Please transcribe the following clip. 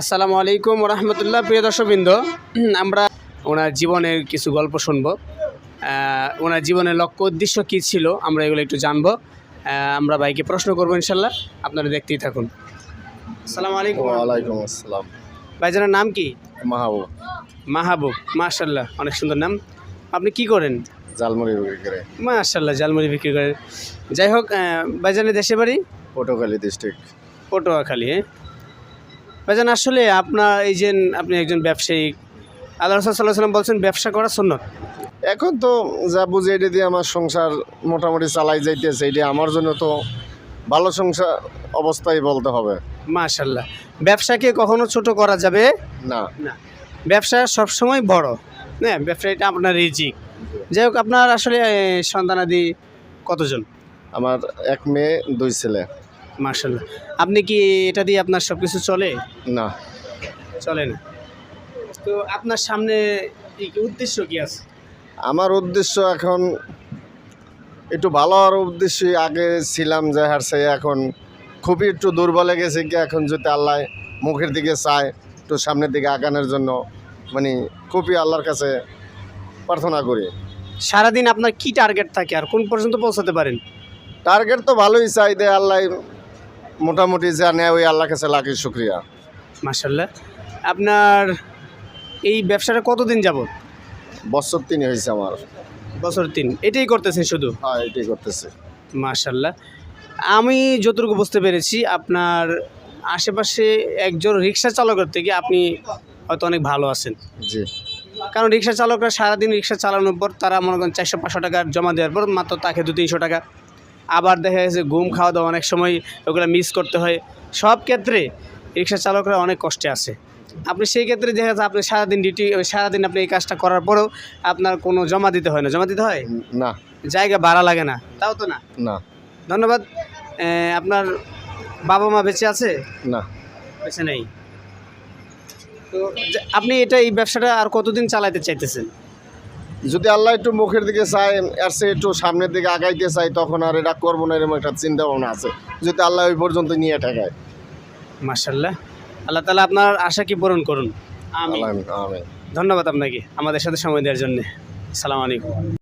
আসসালামু আলাইকুম রহমতুল্লাহ প্রিয় দর্শকবৃন্দ। আমরা ওনার জীবনের কিছু গল্প শুনব। ওনার জীবনের লক্ষ্য উদ্দেশ্য কী ছিল আমরা এগুলো একটু জানব। আমরা ভাইকে প্রশ্ন করব ইনশাল্লাহ আপনারা দেখতেই থাকুন। আসসালামু আলাইকুম। ওয়ালাইকুম আসসালাম। ভাইজানের নাম কি? মাহাবু মাহবুব মাশাল্লাহ অনেক সুন্দর নাম। আপনি কি করেন? জালমুড়ি বিক্রি করে। মাশাল্লাহ জালমুড়ি বিক্রি করেন যাই হোক ভাইজানের দেশে বাড়ি? পটুয়াখালী ডিস্ট্রিক্ট পটুয়াখালী হ্যাঁ। ভাইজান আসলে আপনার এই যে আপনি একজন ব্যবসায়ী আল্লাহ রসুল সাল্লাহ সাল্লাম বলছেন ব্যবসা করা সুন্নত। এখন তো যা বুঝে এটা দিয়ে আমার সংসার মোটামুটি চালাই যাইতেছে এটা আমার জন্য তো ভালো সংসার অবস্থায় বলতে হবে। মাশাল্লাহ ব্যবসাকে কখনো ছোট করা যাবে? না। না। ব্যবসা সবসময় বড়। হ্যাঁ ব্যবসা এটা আপনার রিজিক যাই হোক আপনার আসলে সন্তানাদি কতজন? আমার এক মেয়ে দুই ছেলে। মাশাল্লাহ আপনি কি এটা দিয়ে আপনার সব কিছু চলে? না। চলে না। তো আপনার সামনে উদ্দেশ্য কি আছে? আমার উদ্দেশ্য এখন একটু ভালো হওয়ার উদ্দেশ্যে আগে ছিলাম যে হারছে এখন খুবই একটু দুর্বলে গেছে কি এখন যদি আল্লাহ মুখের দিকে চায় একটু সামনের দিকে আগানোর জন্য মানে খুবই আল্লাহর কাছে প্রার্থনা করি। সারাদিন আপনার কি টার্গেট থাকে আর কোন পর্যন্ত পৌঁছাতে পারেন? টার্গেট তো ভালোই চাই দে আল্লাহ মোটামুটি যা নেয় ওই আল্লাহ কাছে লাখি শুক্রিয়া। মাশাল্লাহ আপনার এই ব্যবসাটা কতদিন যাবত বছর তিন হয়েছে আমার। বছর তিন। এটাই করতেছেন শুধু? হ্যাঁ এটাই করতেছে। মাশাল্লাহ আমি যতটুকু বুঝতে পেরেছি আপনার আশেপাশে একজন রিক্সা চালকের থেকে আপনি হয়তো অনেক ভালো আছেন। জি। কারণ রিক্সা চালকরা সারাদিন রিক্সা চালানোর পর তারা মনে করেন চারশো পাঁচশো টাকা জমা দেওয়ার পর মাত্র তাকে দু তিনশো টাকা আবার দেখা গেছে ঘুম খাওয়া দাওয়া অনেক সময় ওগুলো মিস করতে হয়। সব ক্ষেত্রে রিক্সা চালকরা অনেক কষ্টে আছে। আপনি সেই ক্ষেত্রে দেখা যাচ্ছে আপনি সারাদিন ডিউটি সারাদিন আপনি এই কাজটা করার পরেও আপনার কোনো জমা দিতে হয় না। জমা দিতে হয়? না। জায়গা ভাড়া লাগে না। তাও তো না? না। ধন্যবাদ। আপনার বাবা মা বেঁচে আছে? না। বেঁচে নেই। তো আপনি এটা এই ব্যবসাটা আর কতদিন চালাতে চাইতেছেন? যদি আল্লাহ একটু মুখের দিকে চায় আর সে একটু সামনের দিকে আগাইতে চাই তখন আর এটা করব না এরকম একটা চিন্তা ভাবনা আছে যদি আল্লাহ ওই পর্যন্ত নিয়ে ঠেকায়। মার্শাল্লাহ আল্লাহ তালা আপনার আশা কি পূরণ করুন? আমিন। ধন্যবাদ আপনাকে আমাদের সাথে সময় দেওয়ার জন্য। সালাম আলাইকুম।